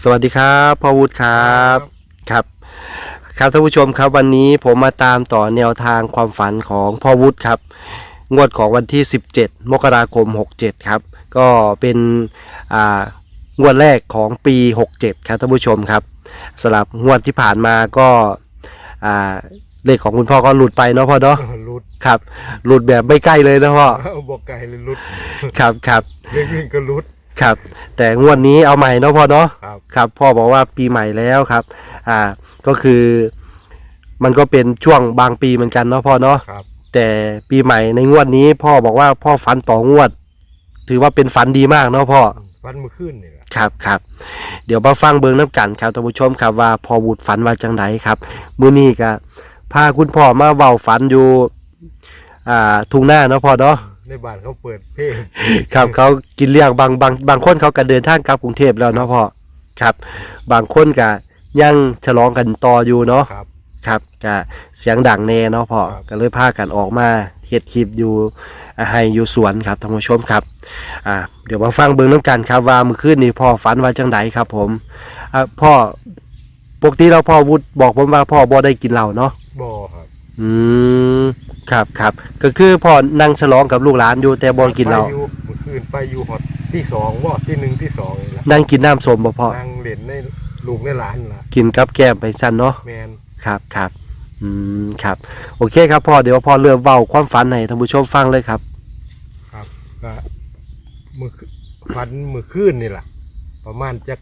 สวัสดีครับพ่อวุฒิครับครับ ครับท่านผู้ชมครับวันนี้ผมมาตามต่อแนวทางความฝันของพ่อวุฒิครับ งวดของวันที่ 17 มกราคม 67 ครับ ก็เป็นอ่างวดแรกของปี 67 ครับท่านผู้ชมครับสำหรับงวดที่ผ่านมาก็อ่าเลขของคุณพ่อก็หลุดไปเนาะพ่อเนาะรุดครับ หลุดแบบไม่ใกล้เลยนะพ่อบอกไก่เลยรุดครับครับเรียกวิ่งก็รุด ครับ แต่งวดนี้เอาใหม่เนาะพ่อเนาะครับครับ พ่อบอกว่าปีใหม่แล้วครับ อ่าก็คือ มันก็เป็นช่วงบางปีเหมือนกันเนาะพ่อเนาะครับ แต่ปีใหม่ในงวดนี้ พ่อบอกว่าพ่อฝันต่องวด ถือว่าเป็นฝันดีมากเนาะพ่อวันเมื่อคืนนี่แหละครับครับเดี๋ยวมาฟังเบิงน้ำกันครับท่านผู้ชมครับว่าพ่อบุตรฝันว่าจังไดครับมื้อนี้ก็พาคุณพ่อมาเว้าฝันอยู่ อ่าทุ่งหน้าเนาะพ่อเนาะ ในบ้านเขาเปิดเพลงครับเขากินเลี้ยงบางบางบางคนเขาก็เดินทางกลับกรุงเทพแล้วเนาะพ่อครับ บางคนก็ยังฉลองกันต่ออยู่เนาะครับ ครับก็เสียงดังแน่เนาะพ่อครับ ก็เลยพากันออกมาเฮ็ดคลิปอยู่อ่าให้อยู่สวนครับท่านผู้ชมครับอ่าเดี๋ยวมาฟังเบิ่งน้ำกันครับว่าเมื่อคืนนี้พ่อฝันว่าจังไดครับ ผมอ่าพ่อปกติเราพ่อวุฒิบอกผมว่าพ่อบ่ได้กินเหล้าเนาะบ่ครับ อืม ครับครับก็คือพ่อนั่งฉลองกับลูกหลานอยู่แต่บ่กินเหล้าไปอยู่เมื่อคืนไปอยู่ฮอตที่สองว่าที่หนึ่งที่สองนี่แหละนั่งกินน้ำส้มบ่พ่อนั่งเล่นในลูกในหลานล่ะ กินกับแก้มไปสั้นเนาะ แมนครับครับอืมครับ โอเคครับพ่อเดี๋ยวพ่อเริ่มเว้าความฝันให้ท่านผู้ชมฟังเลยครับครับก็เมื่อคืนฝันเมื่อคืนนี่แหละประมาณจะ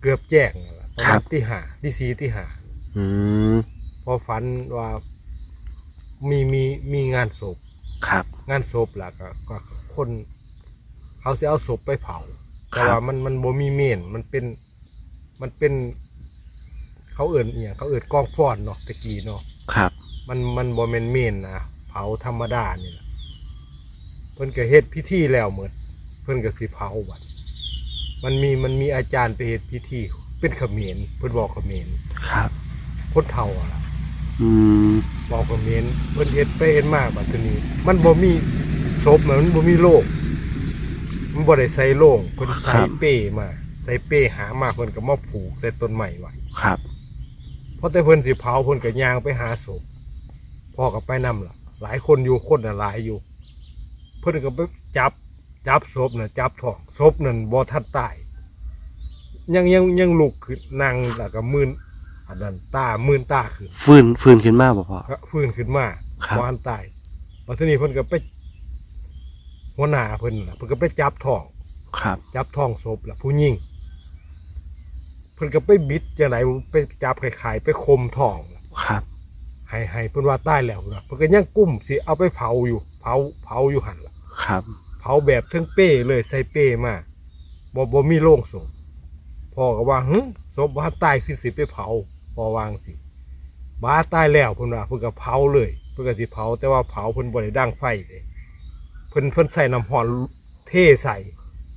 เกือบแจ้งนั่นล่ะประครัมาบ ณที่หาที่สี่ที่หาอืมพอฝันว่า มีมีมีงานศพ ครับ งานศพล่ะก็ก็คน เขาจะเอาศพไปเผา แต่ครับว่ามันมันบ่มีเมนมันเป็น มันเป็น เขาเอิ่นเอียงเขาเอิ่นกองฟอนเนาะตะกี้เนาะครับ มันมันบ่แม่นเมนนะเผาธรรมดานี่ล่ะเพิ่นก็เฮ็ดพิธีแล้วหมดเพิ่นก็สิเผาบัดมันมีมันมีอาจารย์ไปเฮ็ดพิธีเป็นเขมรเพิ่นบอกเขมรครับคนเฒ่าอะล่ะ อืมบอกเขมรเพิ่นเฮ็ดไปเฮ็ดมาบัดทีนี้ มันบ่มีศพน่ะมันบ่มีโลงมันบ่ได้ใส่โลงเพิ่นใส่เป้มาใส่เป้หามาเพิ่นก็มาผูกใส่ต้นไม้ไว้ครับพอแต่เพิ่นสิเผาเพิ่นก็ย่างไปหาศพพ่อก็ไปนำล่ะ หลายคนอยู่คนน่ะหลายอยู่ เพิ่นก็ไปจับจับศพน่ะจับท้องศพนั่นบ่ทันตายยังยังยังลุกขึ้นนั่งแล้วก็มื่น อันนั้นตามื่นตาขึ้นฟื้นฟื้นขึ้นมาบ่พ่อ ก็ฟื้นขึ้นมาครับบ่ทันตายมาทีนี้เพิ่นก็ไปหัวหน้าเพิ่นน่ะเพิ่นก็ไปจับท้อง ครับ จับท้องศพล่ะผู้หญิงเพิ่นก็ไปบิดจังไดไปจับไข่ๆไปคมท้องครับ ให้ให้เพิ่นว่าตายแล้วนะเพิ่นก็ยังกุ้มสิเอาไปเผาอยู่ เผาเผาอยู่หันล่ะ ครับ เผาแบบทั้งเป้เลยใส่เป้มาบ่บ่มีโล่งศพพ่อก็ว่าหึศพบ้านตายคือสิไปเผา พ่อวางสิบ้าตายแล้วเพิ่นว่าเพิ่นก็เผาเลย เพิ่นก็สิเผาแต่ว่าเผาเพิ่นบ่ได้ดังไฟเลยเพิ่นเพิ่นใส่น้ำร้อนเทใส่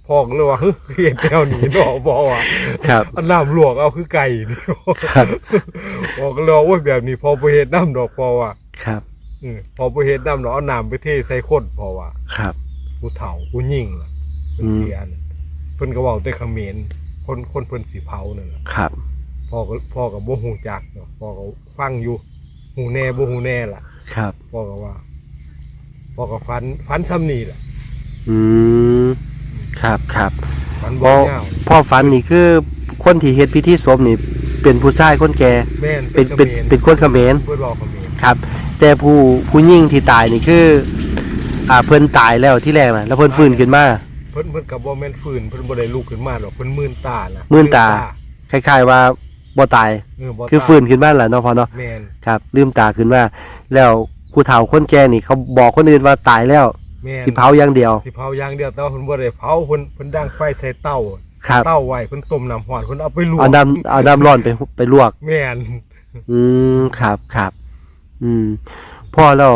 พ่อก็เลยว่าหึเฮ็ดแนวนี้เนาะบ่ว่าครับเอาน้ำลวกเอาคือไก่นี่ครับพ่อก็เลยว่าโอ้ยแบบนี้พอบ่เฮ็ดน้ำดอกพ่อว่าครับอืมพอไปเฮ็ดน้ำเนาะเอาน้ำไปเทใส่คนเพราะว่าครับผู้เฒ่าผู้ยิ่งล่ะเพิ่นอืมเสียน่ะเพิ่นก็เว้าแต่เขมรคนคนเพิ่นสิเผานั่นล่ะครับ พ่อก็พ่อก็บ่ฮู้จักเนาะพ่อก็ฟังอยู่ฮู้แน่บ่ฮู้แน่ล่ะครับ พ่อก็ว่าพ่อก็ฝันฝันซ้ำนี่ล่ะอืมครับครับฝันพ่บ่อยาวพ่อฝันนี่คือคนที่เฮ็ดพิธีศพนี่ เป็นผู้ชายคนแก่ แม่นเป็นเขเป็นมรเป็นคนเขมร เพิ่นบอกเขมรครับ แต่ผู้ผู้ยิ่งที่ตายนี่คือ อ่าเพิ่นตายแล้วที่แรกนะแล้วเพิ่นฟื้นขึ้นมา เพิ่นเพิ่นก็บ่แม่นฟื้นเพิ่นบ่ได้ลุกขึ้นมาดอกเพิ่นมื่นตาน่ะมื่นตา คล้ายๆว่า บ่ตายเออบ่คือตาฟื้นขึ้นมาแหละเนาะพ่อเนาะแม่นครับลืมตาขึ้นมาแล้วผู้เฒ่าคนแก่นี่เขาบอกคนอื่นว่าตายแล้วแม่นสิเผาอย่างเดียวสิเผาอย่างเดียวแต่ว่าเพิ่นบ่ได้เผาเพิ่นเพิ่นดังไฟใส่เตาครับเต้าไว้เพิ่นต้มน้ำร้อนเพิ่นเอาไปลวกเอาน้ำเอาน้ำร้อนไปไปลวก แม่นอืมครับครับอืมพ่อเรา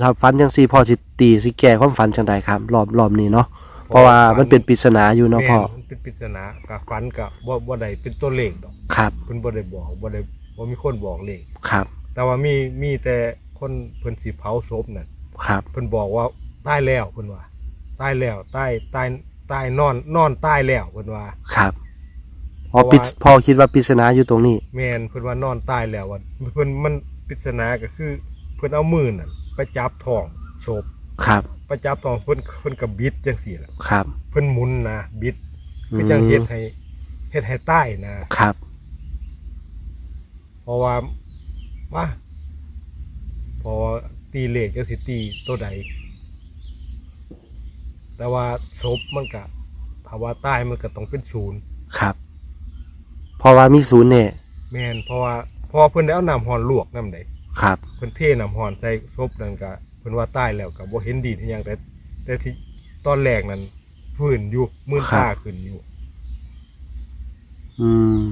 ถ้าฝันจังซี่พ่อสิตีสิแก้ความฝันจังไดครับรอบรอบนี้เนาะ เพราะว่ามันเป็นปริศนาอยู่เนาะแม่พ่อมันเป็นปริศนากับฝันกับบ่บ่ได้เป็นตัวเลขดอกครับเพิ่นบ่ได้บอกบ่ได้บ่มีคนบอกเลขครับแต่ว่ามีมีแต่คนเพิ่นสิเผาศพนั่นครับเพิ่นบอกว่าตายแล้วเพิ่นว่าตายแล้วตายตายตายนอนนอนตายแล้วเพิ่นว่าครับออ๋อปิดพ่อคิดว่าปริศนาอยู่ตรงนี้ แมนเพิ่นว่านอนตายแล้วว่าเพิ่นมันปริศนาก็คือ เพิ่นเอามือน่ะไปจับท้องศพครับ ไปจับท้องเพิ่นเพิ่นก็บิดจังซี่ล่ะครับ เพิ่นหมุนนะบิดคือจังเฮ็ดให้เฮ็ดให้ตายนะครับ เพราะว่าว่าพอตีเลขจังสิตีตัวใดแต่ว่าศพมันก็ถ้าว่าตายมันก็ต้องเป็นศูนย์ครับ เพราะว่ามีศูนย์เนี่ยแม่นเพราะว่าพอเพิ่นได้เอาน้ำหอนลวกน้ำใดครับ เพิ่นเทน้ำหอนใส่ศพนั่นก็ เพิ่นว่าตายแล้วก็บ่เห็นดีที่หยังแต่ แต่ที่ตอนแรกนั้นฟื้นอยู่มื่นตาขึ้นอยู่ อืม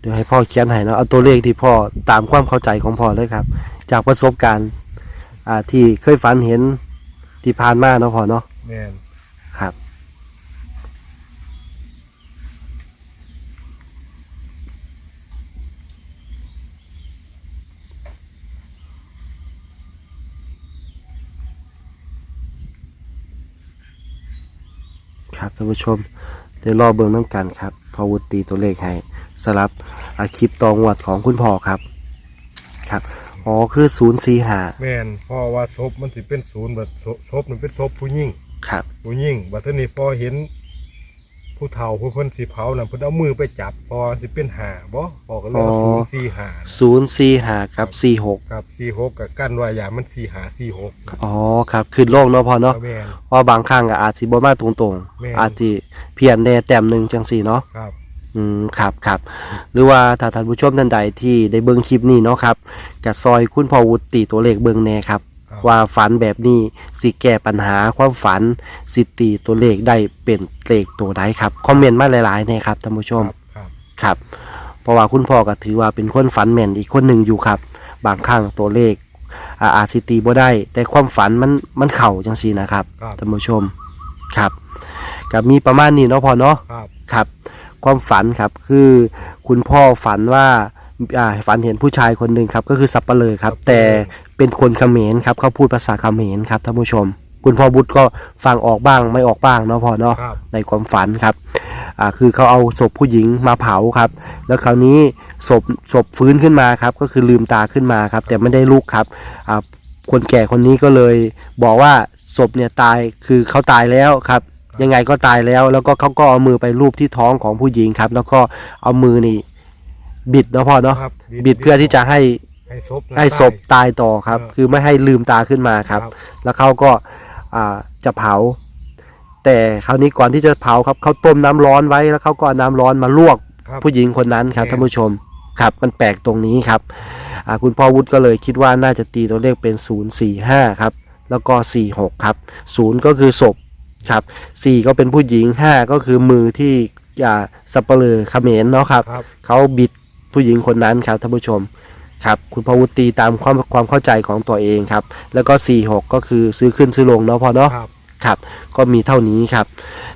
เดี๋ยวให้พ่อเขียนให้เนาะเอาตัวเลขที่พ่อตามความเข้าใจของพ่อเลยครับ จากประสบการณ์ อ่าที่เคยฝันเห็นที่ผ่านมาเนาะพ่อเนาะแม่น ครับ ครับท่านผู้ชมเดี๋ยวรอเบิ่งน้ำกันครับพอวุฒิตีตัวเลขให้สลับอาคลิปตองวดของคุณพ่อครับ ครับ อ๋อคือศูนย์สี่หาแม่นเพราะว่าศพมันสิเป็นศูนย์บัดศพศพมันเป็นศพผู้หญิงครับผู้หญิงบัดเทอนี้พอเห็น ผู้เฒ่าผู้เพิ่นสิเผาน่ะเพิ่นเอามือไปจับพอสิเป็นหาบ่พอก็เลยเอาอ๋อศูนย์สี่หาศูนย์สี่หากับสี่หกกับสี่หกกับกั้นว่าอย่ามันสี่หาสี่หกอ๋อครับขึ้นโลกเนาะพ่อเนาะแม่นเพราะบางครั้งก็อาจสิบ่มาตรงแม่น ๆ อาจสิเพี้ยนแน่แต้มหนึ่งจังสี่เนาะ ครับ อืมครับครับหรือว่าถ้าท่านผู้ชมท่านใดที่ได้เบิ่งคลิปนี้เนาะครับกับซอยคุณพ่อวุฒิตีตัวเลขเบิ่งแน่ครับครับ ว่าฝันแบบนี้สิแก้ปัญหาความฝัน สิตีตัวเลขได้เป็นเลขตัวใดครับคอมเมนต์มาหลายๆแน่ครับท่านผู้ชมครับครับ เพราะว่าคุณพ่อก็ถือว่าเป็นคนฝันแม่นอีกคนหนึ่งอยู่ครับ บางครั้งตัวเลขอาอาจสิตีบ่ได้ แต่ความฝันมันมันเข่าจังซี่นะครับครับ ท่านผู้ชมครับก็มีประมาณนี้เนาะพ่อเนาะ ครับ ครับความฝันครับคือคุณพ่อฝันว่า อ่าฝันเห็นผู้ชายคนหนึ่งครับก็คือสับปะเลอครับ แต่เป็นคนเขมรครับเขาพูดภาษาเขมรครับท่านผู้ชม คุณพ่อบุตรก็ฟังออกบ้างไม่ออกบ้างเนาะพ่อเนาะครับในความฝันครับอ่าคือเขาเอาศพผู้หญิงมาเผาครับ แล้วคราวนี้ศพศพฟื้นขึ้นมาครับ ก็คือลืมตาขึ้นมาครับ แต่ไม่ได้ลุกครับอ่าคนแก่คนนี้ก็เลยบอกว่าศพเนี่ยตายคือเขาตายแล้วครับ ยังไงก็ตายแล้ว แล้วก็เขาก็เอามือไปลูบที่ท้องของผู้หญิงครับ แล้วก็เอามือนี่ บิดเนาะพ่อเนาะครับบิดเพื่อที่จะให้ให้ศพให้ศพตายต่อครับเออคือไม่ให้ลืมตาขึ้นมาครับ แล้วเขาก็อ่าจะเผา แต่คราวนี้ก่อนที่จะเผาครับเขาต้มน้ำร้อนไว้แล้วเขาก็เอาน้ำร้อนมาลวกครับผู้หญิงคนนั้นครับแม่ท่านผู้ชมครับ มันแปลกตรงนี้ครับอ่าคุณพ่อวุฒิก็เลยคิดว่าน่าจะตีตัวเลขเป็น 0 4 5ครับแล้วก็ 4 6ครับ0ก็คือศพครับ4ก็เป็นผู้หญิง 5 ก็คือมือที่อ่าสับเปลือเขมรเนาะครับครับเขาบิด ผู้หญิงคนนั้นครับท่านผู้ชมครับคุณพ่อวุฒิตีตามความความเข้าใจของตัวเองครับ แล้วก็4 6ก็คือซื้อขึ้นซื้อลงเนาะพอเนาะครับ ครับ ก็มีเท่านี้ครับ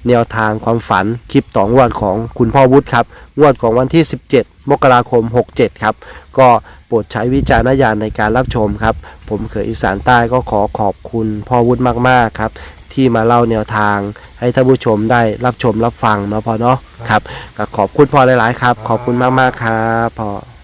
แนวทางความฝันคลิปต่องวดของคุณพ่อวุฒิครับงวดของวันที่ 17 มกราคม 67 ครับ ก็โปรดใช้วิจารณญาณในการรับชมครับ ผมเขยอีสานใต้ก็ขอขอบคุณพ่อวุฒิมากๆครับ ที่มาเล่าแนวทาง ให้ท่านผู้ชมได้รับชมรับฟังเนาะพอเนาะครับก็ขอบคุณพ่อหลายๆครับ ขอบคุณมากๆครับพ่อ